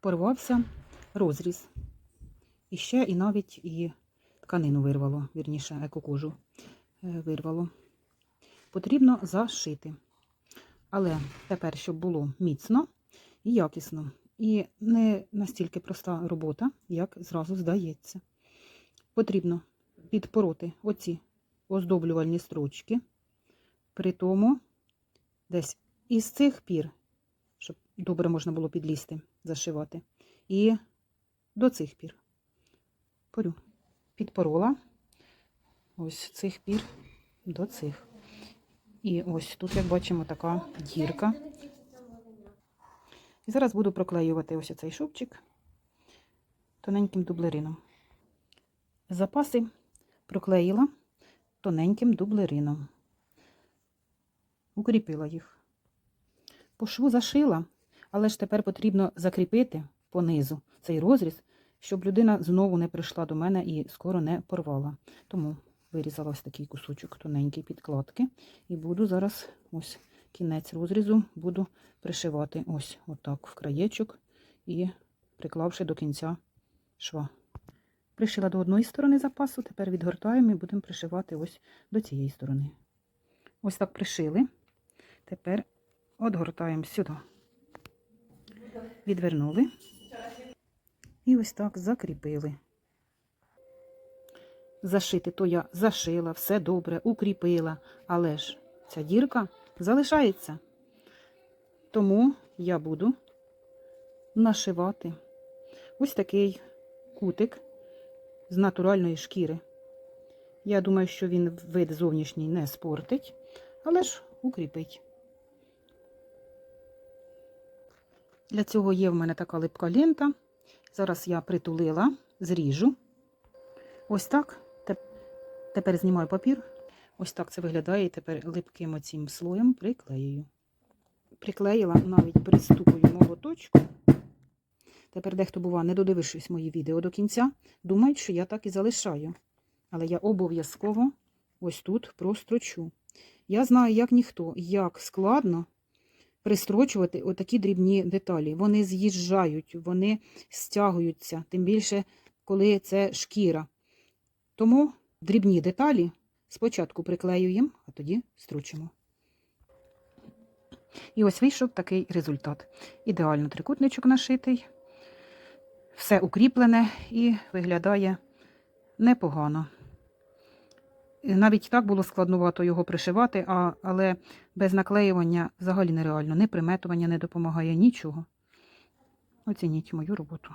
порвався розріз. І ще і навіть і тканину вирвало, вірніше, екокожу е, вирвало. Потрібно зашити. Але тепер, щоб було міцно і якісно. І не настільки проста робота, як зразу здається. Потрібно підпороти оці оздоблювальні строчки. При тому десь із цих пір, щоб добре можна було підлізти, зашивати. І до цих пір. Порю. Підпорола ось цих пір до цих. І ось тут, як бачимо, така дірка. І зараз буду проклеювати ось цей шовчик тоненьким дублерином. Запаси проклеїла тоненьким дублерином. Укріпила їх. По шву зашила, але ж тепер потрібно закріпити понизу цей розріз, щоб людина знову не прийшла до мене і скоро не порвала. Тому вирізала ось такий кусочок тоненький підкладки. І буду зараз ось кінець розрізу буду пришивати ось отак в краєчок і приклавши до кінця шва. Пришила до одної сторони запасу, тепер відгортаємо і будемо пришивати ось до цієї сторони. Ось так пришили. Тепер отгортаємо сюди. Відвернули. І ось так закріпили. Зашити то я зашила, все добре, укріпила, але ж ця дірка залишається. Тому я буду нашивати ось такий кутик з натуральної шкіри. Я думаю, що він вид зовнішній не спортить, але ж укріпить. Для цього є в мене така липка лента. Зараз я притулила, зріжу. Ось так. Тепер знімаю папір. Ось так це виглядає. І тепер липким оцім слоєм приклеюю. Приклеїла навіть приступую молоточку. Тепер дехто, бува, не додивившись мої відео до кінця, думають, що я так і залишаю. Але я обов'язково ось тут прострочу. Я знаю, як ніхто, як складно пристрочувати отакі дрібні деталі. Вони з'їжджають, вони стягуються, тим більше, коли це шкіра. Тому дрібні деталі спочатку приклеюємо, а тоді стручимо. І ось вийшов такий результат. Ідеально трикутничок нашитий, все укріплене і виглядає непогано. Навіть так було складновато його пришивати, а, але без наклеювання взагалі нереально. Ні приметування не допомагає нічого. Оцініть мою роботу.